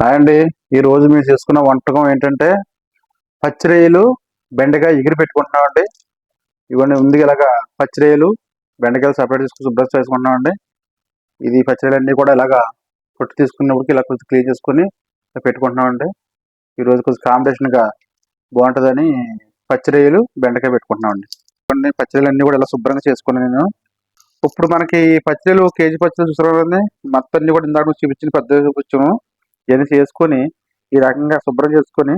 Hi అండి ఈ రోజు మేము చేసుకున్న వంటకం ఏంటంటే పచ్చిరేయలు బెండకాయ ఎగిరి పెట్టుకుంటున్నామండి. ఇవన్నీ ఉంది ఇలాగా పచ్చిరేయలు బెండకాయలు సపరేట్ తీసుకుని శుభ్రం చేసుకుంటున్నామండి. ఇది పచ్చిరొయ్యలు అన్నీ కూడా ఇలాగా పొట్టు తీసుకున్నప్పటికి ఇలా కొంచెం క్లీన్ చేసుకుని పెట్టుకుంటున్నామండి. ఈ రోజు కొంచెం కాంబినేషన్గా బాగుంటుందని పచ్చిరేయలు బెండకాయ పెట్టుకుంటున్నామండి. కొన్ని పచ్చిరొయ్యలు అన్నీ కూడా ఇలా శుభ్రంగా చేసుకున్నాను నేను. ఇప్పుడు మనకి పచ్చిరేలు కేజీ పచ్చిరేలు చూసుకోవాలి మొత్తం అన్ని కూడా ఇందాక చూపించిన పెద్ద చూపించాము ఇవన్నీ చేసుకొని ఈ రకంగా శుభ్రం చేసుకొని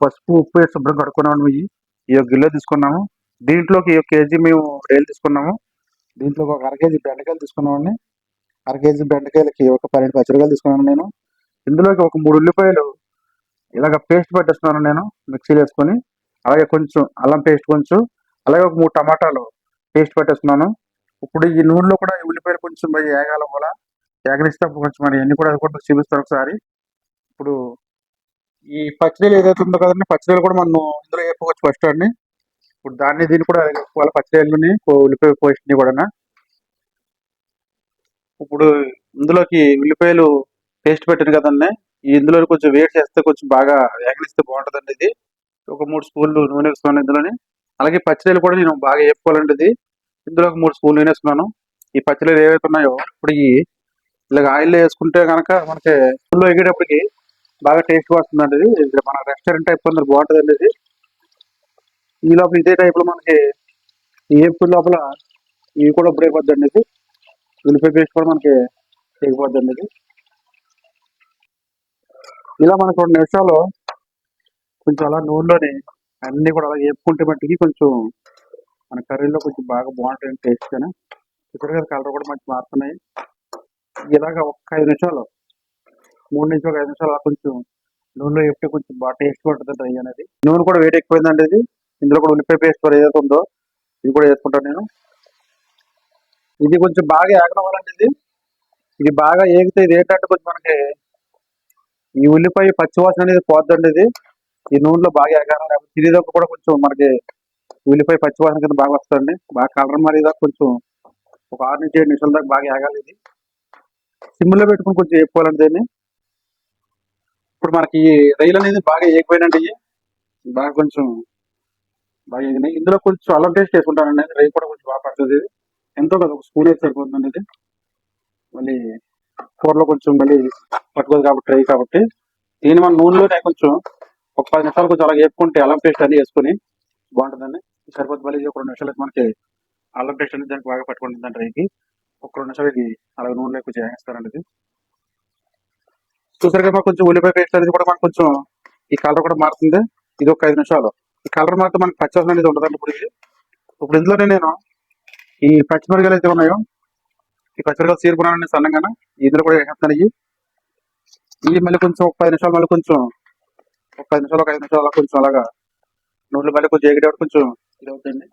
పసుపు ఉప్పు శుభ్రం కడుక్కున్నాము ఇవి ఈ ఒక గిల్లో తీసుకున్నాము. దీంట్లోకి ఈ ఒక కేజీ మేము రేలు తీసుకున్నాము. దీంట్లోకి ఒక అర కేజీ బెండకాయలు తీసుకున్నామండి. అర కేజీ బెండకాయలకి ఒక పన్నెండు పచ్చిరకాయలు తీసుకున్నాను నేను. ఇందులోకి ఒక మూడు ఉల్లిపాయలు ఇలాగ పేస్ట్ పట్టేస్తున్నాను నేను మిక్సీలో వేసుకొని. అలాగే కొంచెం అల్లం పేస్ట్ కొంచెం అలాగే ఒక మూడు టమాటాలు పేస్ట్ పట్టేస్తున్నాను. ఇప్పుడు ఈ నూనెలో కూడా ఈ ఉల్లిపాయలు కొంచెం బాగా ఏగాల వల్ల ఏగనిస్తే కొంచెం మరి అన్ని కూడా అది కూడా చూపిస్తారు ఒకసారి. ఇప్పుడు ఈ పచ్చడిలు ఏదైతే ఉందో కదండి పచ్చడిలు కూడా మనం ఇందులో వేసుకోవచ్చు ఫస్ట్ అండి ఇప్పుడు దాన్ని దీన్ని కూడా వేసుకోవాలి పచ్చడిని ఉల్లిపాయ పేస్ట్ని కూడా ఇప్పుడు ఇందులోకి ఉల్లిపాయలు పేస్ట్ పెట్టాను కదండి ఇందులో కొంచెం వేడి చేస్తే కొంచెం బాగా వేగనిస్తే బాగుంటుందండి ఇది. ఒక మూడు స్పూన్లు నూనె వేసుకున్నాను ఇందులోని. అలాగే పచ్చడిలు కూడా నేను బాగా వేపుకోవాలండి ఇది. ఇందులో ఒక మూడు స్పూన్లు నూనె వేసుకున్నాను. ఈ పచ్చడిలు ఏవైతే ఉన్నాయో ఇప్పుడు ఈ ఇలాగ ఆయిల్ వేసుకుంటే కనుక మనకి ఫుల్ ఎగేటప్పటికి బాగా టేస్ట్ వస్తుందండి ఇది ఇది మన రెస్టారెంట్ టైప్ కొందరు బాగుంటుందండి ఇది. ఈ లోపల ఇదే టైప్లో మనకి ఏపు లోపల ఇవి కూడా బ్రేక్ అండి ఇది. ఉల్లిపాయ పేస్ట్ కూడా మనకి తెగిపోద్దండి ఇది. ఇలా మనకు రెండు నిమిషాలు కొంచెం అలా నూనెలోని అన్ని కూడా అలా వేపుకుంటే మట్టికి కొంచెం మన కర్రీలో కొంచెం బాగా బాగుంటుంది టేస్ట్ కానీ ఇక్కడ కలర్ కూడా మంచి మారుతున్నాయి. ఇలాగ ఒక్క ఐదు నిమిషాలు మూడు నుంచి ఒక ఐదు నిమిషాలు అలా కొంచెం నూనెలో చెప్తే కొంచెం బాగా టేస్ట్ పడుతుంది డ్రై అనేది. నూనె కూడా వేడి ఎక్కువైందండి ఇది. ఇందులో కూడా ఉల్లిపాయ పేస్ట్ కూడా ఏదైతే ఉందో ఇది కూడా వేసుకుంటాను నేను. ఇది కొంచెం బాగా ఏగడం వల్లండి ఇది. ఇది బాగా ఏగితే ఇది ఏంటంటే కొంచెం మనకి ఈ ఉల్లిపాయ పచ్చివాసన అనేది పోద్దండి ఇది. ఈ నూనెలో బాగా ఏగాలి. లేకపోతే తినేటప్పుడు కూడా కొంచెం మనకి ఉల్లిపాయ పచ్చివాసన కింద బాగా వస్తుందండి. బాగా కలర్ మరి దాకా కొంచెం ఒక ఆరు నుంచి ఏడు నిమిషాల దాకా బాగా ఏగాలి ఇది. సిమ్లో పెట్టుకుని కొంచెం వేపుకోవాలండి దీన్ని. ఇప్పుడు మనకి రైలు అనేది బాగా ఏగిపోయినండి బాగా కొంచెం బాగా ఎగినాయి ఇందులో కొంచెం అల్లం టేస్ట్ వేసుకుంటానండి. రైలు కూడా కొంచెం బాగా పడుతుంది ఇది. ఎంతో కదా ఒక స్పూన్ వేసి సరిపోతుందండి ఇది. మళ్ళీ కూరలో కొంచెం మళ్ళీ పట్టుకోదు కాబట్టి డ్రై కాబట్టి. దీన్ని మన నూనెలోనే కొంచెం ఒక పది నిమిషాలు కొంచెం అలా వేపుకుంటే అల్లం పేస్ట్ అన్ని వేసుకొని బాగుంటుందండి. సరిపోతుంది మళ్ళీ ఒక రెండు నిమిషాలకి మనకి అల్లం పేస్ట్ అనేది దానికి బాగా పట్టుకుంటుందండి రైకి ఒక రెండు నిమిషాలు ఇది అలాగే నూనెలో కొంచెం వేస్తారండి ఇది చూసారు కదా కొంచెం ఉల్లిపాయ పేస్ట్ అనేది కూడా మనకు కొంచెం ఈ కలర్ కూడా మారుతుంది. ఇది ఒక ఐదు నిమిషాలు. ఈ కలర్ మారితే మనకి పచ్చివాసన అనేది ఉండదండి ఇప్పుడు ఇది. ఇప్పుడు ఇందులోనే నేను ఈ పచ్చిమిరకాయలు అయితే ఉన్నాయో ఈ పచ్చిమిరకాయలు చీరుకున్నాను సన్నగా ఇందులో కూడా వేసేస్తాను ఇవి. ఇవి మళ్ళీ కొంచెం ఒక పది నిమిషాలు మళ్ళీ కొంచెం ఒక పది నిమిషాలు ఒక ఐదు నిమిషాలు అలా కొంచెం అలాగా నూనెలు మళ్ళీ కొంచెం ఎగిరేవాడు కొంచెం ఇది అవుతుంది.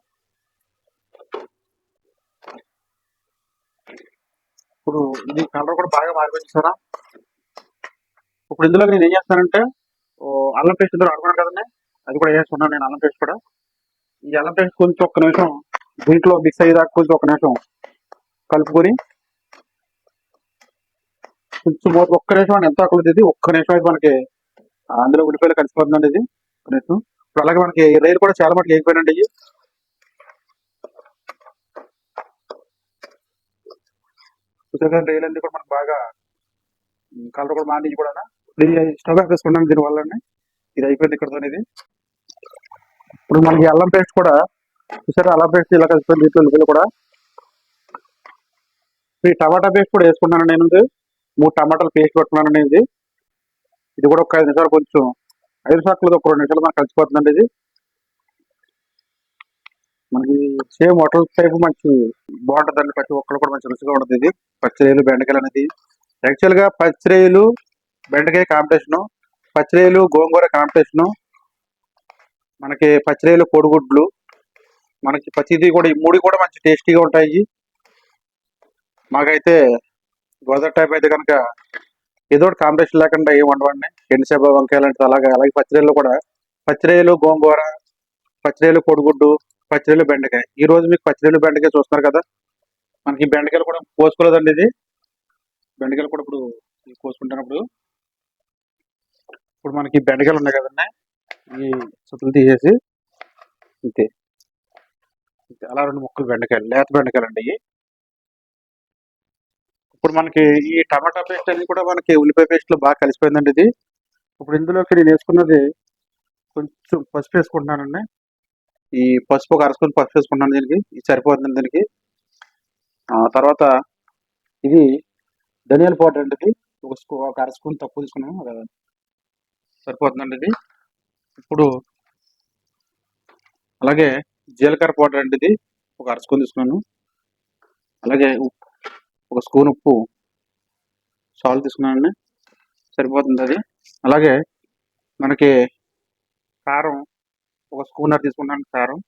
ఇప్పుడు ఇది కలర్ కూడా బాగా మారిపోయింది సారా ఇప్పుడు ఇందులో నేను ఏం చేస్తానంటే ఓ అల్లం పేస్ట్ ఇందులో అడుగున్నాను కదండి. అది కూడా వేసుకున్నాను నేను అల్లం పేస్ట్ కూడా. ఈ అల్లం పేస్ట్ కొంచెం ఒక్క నిమిషం దీంట్లో మిక్స్ అయ్యేదాకా కొంచెం ఒక నిమిషం కలుపుకొని కొంచెం ఒక్క నిమిషం అని ఎంత ఆకలి ఇది ఒక్క నిమిషం అయితే మనకి అందులో ఉల్లిపాయలు కలిసిపోతుందండి ఇది. నిమిషం. ఇప్పుడు అలాగే మనకి రైలు కూడా చాలా మటుకు ఇది జగన్ రైలు అన్ని కూడా మనకు బాగా కలర్ కూడా మారింది కూడా స్టవర్ స్టవ్ దీని వల్ల ఇది అయిపోయింది ఇక్కడతో ఇది ఇప్పుడు మనకి అల్లం పేస్ట్ కూడా చూసారా? అల్లం పేస్ట్ ఇలా కలిసిపోయింది దీంట్లో కూడా ఈ టమాటా పేస్ట్ కూడా వేసుకున్నాను నేను ఇది. మూడు టమాటాలు పేస్ట్ పెట్టుకున్నాను నేను ఇది. ఇది కూడా ఒక ఐదు నిమిషాలు కొంచెం ఐదు సార్లు ఒక రెండు నిమిషాలు మనకు కలిసిపోతుందండి ఇది. మనకి సేమ్ హోటల్ టైప్ మంచి బాగుంటుందండి ప్రతి ఒక్కరు కూడా మంచి రుచిగా ఉంటుంది ఇది. పచ్చిరేలు బెండకాయలు అనేది. యాక్చువల్గా పచ్చిరేలు బెండకాయ కాంపిటీషన్ పచ్చిరేలు గోంగూర కాంపిటీషన్ మనకి పచ్చిరేలు కోడిగుడ్లు మనకి పచ్చిది కూడా ఈ మూడు కూడా మంచి టేస్టీగా ఉంటాయి మాకైతే గోదావరి టైప్ అయితే కనుక ఏదో ఒకటి కాంపిటీషన్ లేకుండా ఏం వండవండి. ఎండుసేప వంకాయ లాంటిది అలాగే అలాగే పచ్చిరేలు కూడా. పచ్చిరేలు గోంగూర పచ్చిరేలు కోడిగుడ్డు పచ్చిరేలు బెండకాయ. ఈ రోజు మీకు పచ్చిరేలు బెండకాయ చూస్తున్నారు కదా? మనకి బెండకాయలు కూడా కోసుకోలేదండి ఇది. బెండకాయలు కూడా ఇప్పుడు కోసుకుంటున్నప్పుడు ఇప్పుడు మనకి బెండకాయలు ఉన్నాయి కదండి. ఈ చుట్టలు తీసేసి ఇంతే. ఇంతే. అలా రెండు ముక్కలు బెండకాయలు లేత బెండకాయలు అండి ఇప్పుడు మనకి ఈ టమాటా పేస్ట్ అనేది కూడా మనకి ఉల్లిపాయ పేస్ట్లో బాగా కలిసిపోయిందండి ఇది. ఇప్పుడు ఇందులోకి నేను వేసుకున్నది కొంచెం పసుపు వేసుకుంటున్నానండి. ఈ పసుపు ఒక అరసుకొని పసుపు వేసుకుంటాను దీనికి. ఇది సరిపోతుంది దీనికి. ఆ తర్వాత ఇది ధనియాల పౌడర్ అండి ఇది ఒక స్పూ ఒక అర స్పూన్ తక్కువ తీసుకున్నాను. అది సరిపోతుందండి ఇది. ఇప్పుడు అలాగే జీలకర్ర పౌడర్ అండి ఇది ఒక అర స్పూన్ తీసుకున్నాను. అలాగే ఒక స్పూన్ ఉప్పు సాల్ట్ తీసుకున్నానండి. సరిపోతుంది అది. అలాగే మనకి కారం ఒక స్కూనర్ తీసుకున్నాను కారం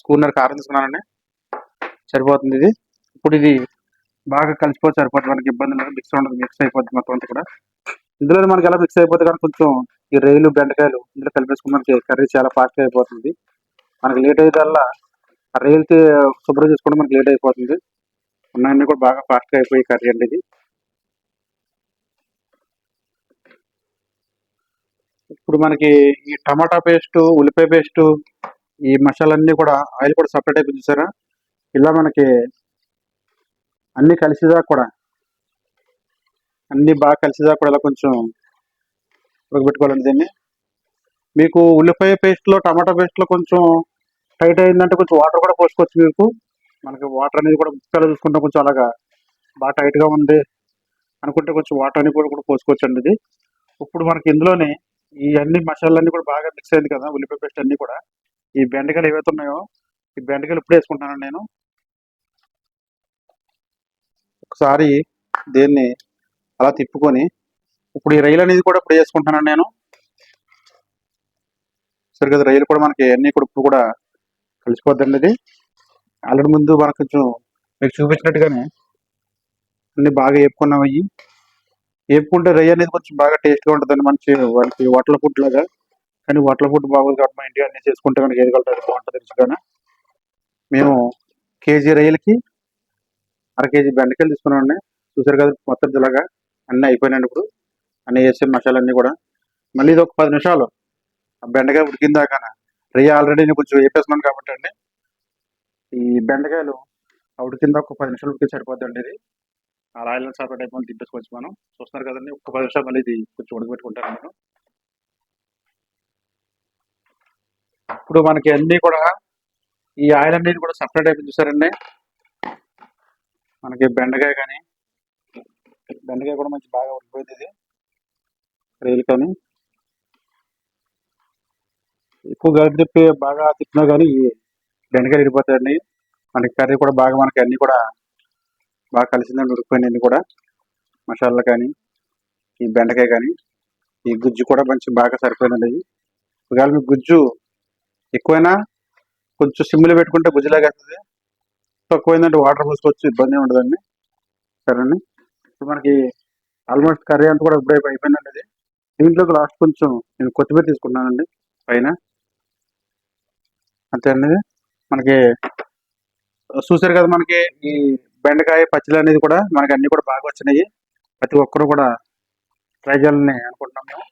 స్కూనర్ కారం తీసుకున్నానండి. సరిపోతుంది ఇది. ఇప్పుడు ఇది బాగా కలిసిపోతే సరిపోతుంది మనకి ఇబ్బంది లేదు. మిక్స్ ఉండదు మిక్స్ అయిపోతుంది మొత్తం అంతా కూడా. ఇందులో మనకి ఎలా మిక్స్ అయిపోతుంది కానీ కొంచెం ఈ రైలు బెండకాయలు ఇందులో కలిపేసుకున్న కర్రీ చాలా ఫాస్ట్గా అయిపోతుంది. మనకి లేట్ అయ్యేదల్లా ఆ రైలు శుభ్రం చేసుకుంటే మనకి లేట్ అయిపోతుంది. ఉన్నాయన్నీ కూడా బాగా ఫాస్ట్గా అయిపోయి కర్రీ అండి ఇది. ఇప్పుడు మనకి ఈ టమాటా పేస్ట్ ఉల్లిపాయ పేస్ట్ ఈ మసాలన్నీ కూడా ఆయిల్ కూడా సపరేట్ అయిపోయింది చూసారా? ఇలా మనకి అన్నీ కలిసిదా కూడా అన్నీ బాగా కలిసిదా కూడా ఇలా కొంచెం ఉడకబెట్టుకోవాలండి దీన్ని. మీకు ఉల్లిపాయ పేస్ట్లో టమాటా పేస్ట్లో కొంచెం టైట్ అయిందంటే కొంచెం వాటర్ కూడా పోసుకోవచ్చు మీకు. మనకి వాటర్ అనేది కూడా ముక్కలు చూసుకుంటే కొంచెం అలాగా బాగా టైట్గా ఉంది అనుకుంటే కొంచెం వాటర్ అనేది కూడా కూడా పోసుకోవచ్చు అండి ఇది. ఇప్పుడు మనకి ఇందులోనే ఈ అన్ని మసాలాలన్నీ కూడా బాగా మిక్స్ అయింది కదా ఉల్లిపాయ పేస్ట్ అన్ని కూడా. ఈ బెండకాయలు ఏవైతే ఉన్నాయో ఈ బెండకాయలు ఇప్పుడు వేసుకుంటాను నేను. ఒకసారి దీన్ని అలా తిప్పుకొని ఇప్పుడు ఈ రైలు అనేది కూడా ఇప్పుడు వేసుకుంటున్నాను నేను. సరే కదా రైలు కూడా మనకి అన్ని కూడా ఇప్పుడు కూడా కలిసిపోద్దండి ఇది. ఆల్రెడీ ముందు మనకు కొంచెం మీకు చూపించినట్టుగానే అన్ని బాగా వేపుకున్నాం అయ్యి. వేపుకుంటే రై అనేది కొంచెం బాగా టేస్ట్గా ఉంటుందండి మంచి వాళ్ళకి హోటల్ ఫుడ్ లాగా. కానీ హోటల్ ఫుడ్ బాగోదు కాబట్టి మా ఇంటికి అన్ని చేసుకుంటే కనుక ఏది కలుగుతుంది బాగుంటుంది రుచిగానే మేము కేజీ రొయ్యలకి అర కేజీ బెండకాయలు తీసుకున్నామండి చూసారు కదా మొత్తం ఇలాగా అన్నీ అయిపోయినాయండి ఇప్పుడు. అన్నీ వేసే మసాలా అన్నీ కూడా. మళ్ళీ ఇది ఒక పది నిమిషాలు. ఆ బెండకాయ ఉడికిందాక రొయ్య ఆల్రెడీ నేను కొంచెం వేపేస్తున్నాను కాబట్టి అండి. ఈ బెండకాయలు ఆ ఒక పది నిమిషాలు ఉడికి సరిపోద్దండి ఇది. ఆ రాయల్ సపరేట్ అయిపోయి తిప్పేసుకోవచ్చు మనం చూస్తున్నారు కదండి ఒక పది నిమిషాలు మళ్ళీ ఇది కొంచెం ఉడకబెట్టుకుంటాను నేను. ఇప్పుడు మనకి అన్నీ కూడా ఈ ఆయిల్ అనేది కూడా సపరేట్ అయిపోయింది చూసారండి. మనకి బెండకాయ కానీ బెండకాయ కూడా మంచి బాగా ఉడిపోయింది ఇది. రైలు కానీ. ఎక్కువ కలిపి తిప్పి బాగా తిప్పినా కానీ ఈ బెండకాయలు ఇడిపోతాయండి మనకి కర్రీ కూడా బాగా మనకి అన్ని కూడా బాగా కలిసిందండి ఉడికిపోయింది కూడా మసాలా కానీ ఈ బెండకాయ కానీ ఈ గుజ్జు కూడా మంచి బాగా సరిపోయిందండి ఒకవేళ మీకు గుజ్జు ఎక్కువైనా కొంచెం సిమ్లో పెట్టుకుంటే గుజ్జులాగా వస్తుంది తక్కువైందంటే వాటర్ పోసుకోవచ్చు ఇబ్బంది ఉండదండి. సరేనండి ఇప్పుడు మనకి ఆల్మోస్ట్ కర్రీ అంతా కూడా ఇప్పుడే అయిపోయిందండి అది దీంట్లోకి లాస్ట్ కొంచెం నేను కొత్తిమీర తీసుకున్నానండి పైన. అంతే అండి మనకి చూసారు కదా మనకి ఈ బెండకాయ పచ్చడి అనేది కూడా మనకి అన్ని కూడా బాగా వచ్చినాయి. ప్రతి ఒక్కరు కూడా ట్రై చేయాలని అనుకుంటున్నాం మేము.